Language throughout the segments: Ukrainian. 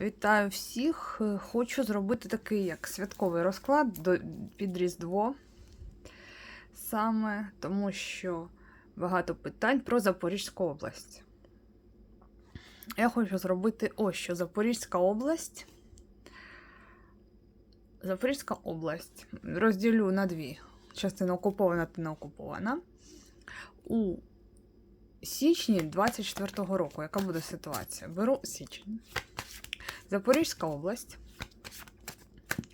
Вітаю всіх. Хочу зробити такий як святковий розклад під Різдво. Саме тому, що багато питань про Запорізьку область. Я хочу зробити ось що Запорізька область. Запорізька область розділю на дві: частина окупована та не окупована. У січні 24-го року, яка буде ситуація? Беру січень. Запорізька область.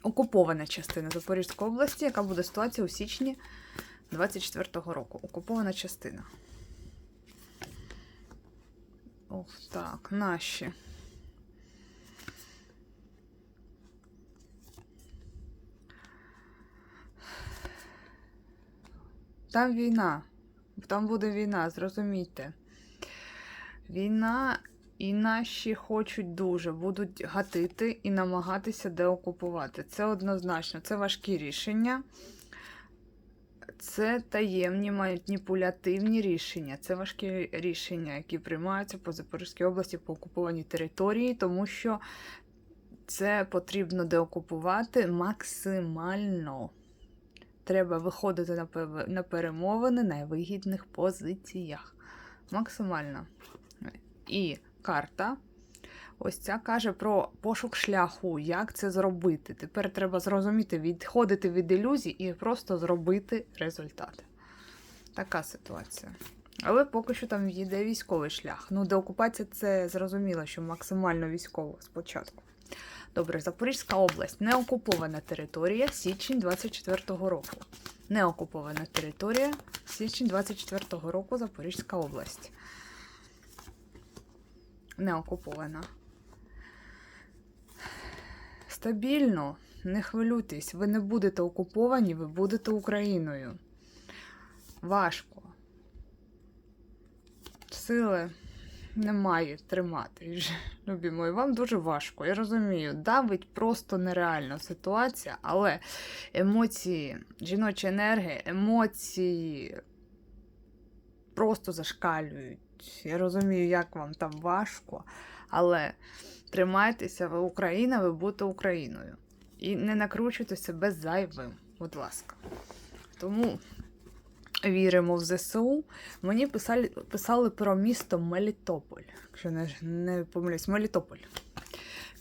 Окупована частина Запорізької області, яка буде ситуація у січні 24-го року. Окупована частина. Ох, так, наші. Там війна. Там буде війна, зрозумійте. Війна і наші хочуть дуже, будуть гатити і намагатися деокупувати. Це однозначно, це важкі рішення. Це таємні маніпулятивні рішення. Це важкі рішення, які приймаються по Запорізькій області по окупованій території, тому що це потрібно деокупувати максимально. Треба виходити на перемовини на вигідних позиціях. Максимально. І карта. Ось ця каже про пошук шляху, як це зробити. Тепер треба зрозуміти, відходити від ілюзій і просто зробити результат. Така ситуація. Але поки що там йде військовий шлях. Ну, деокупація це зрозуміло, що максимально військово спочатку. Добре, Запорізька область. Неокупована територія, січень 24-го року. Неокупована територія, січень 24-го року, Запорізька область. Неокупована. Стабільно, не хвилюйтесь, ви не будете окуповані, ви будете Україною. Важко. Сили немає тримати. Любі мої, вам дуже важко. Я розумію, давить просто нереальна ситуація, але емоції, жіночі енергії, емоції просто зашкалюють. Я розумію, як вам там важко, але тримайтеся, ви Україна, ви будете Україною. І не накручуйте себе зайвим, будь ласка. Тому віримо в ЗСУ. Мені писали, писали про місто Мелітополь. Якщо не, не помиляюсь, Мелітополь.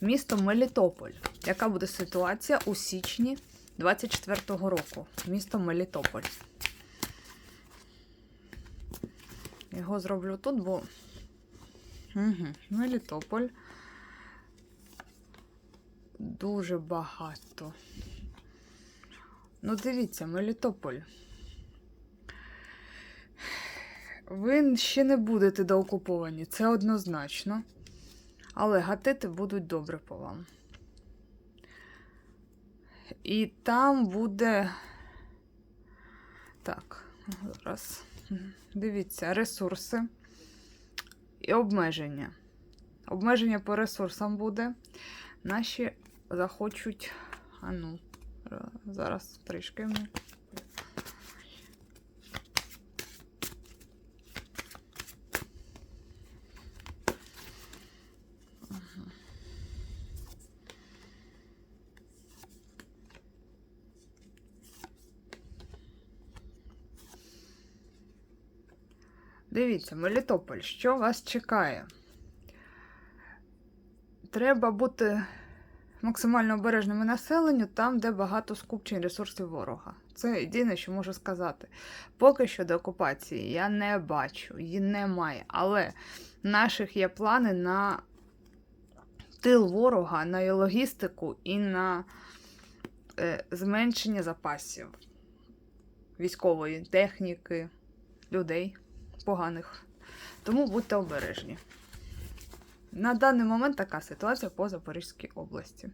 Місто Мелітополь. Яка буде ситуація у січні 24-го року? Місто Мелітополь. Його зроблю тут, бо. Угу. Мелітополь. Дуже багато. Ну, дивіться, Мелітополь. Ви ще не будете доокуповані, це однозначно. Але гатити будуть добре по вам. І там буде. Так, зараз. Дивіться, ресурси і обмеження. Обмеження по ресурсам буде. Наші захочуть. А ну, ра- зараз трішки. Дивіться, Мелітополь, що вас чекає? Треба бути максимально обережними населенню там, де багато скупчень ресурсів ворога. Це єдине, що можу сказати. Поки що до окупації я не бачу, її немає. Але наших є плани на тил ворога, на логістику і на е, зменшення запасів військової техніки, людей поганих. Тому будьте обережні. На даний момент така ситуація по Запорізькій області.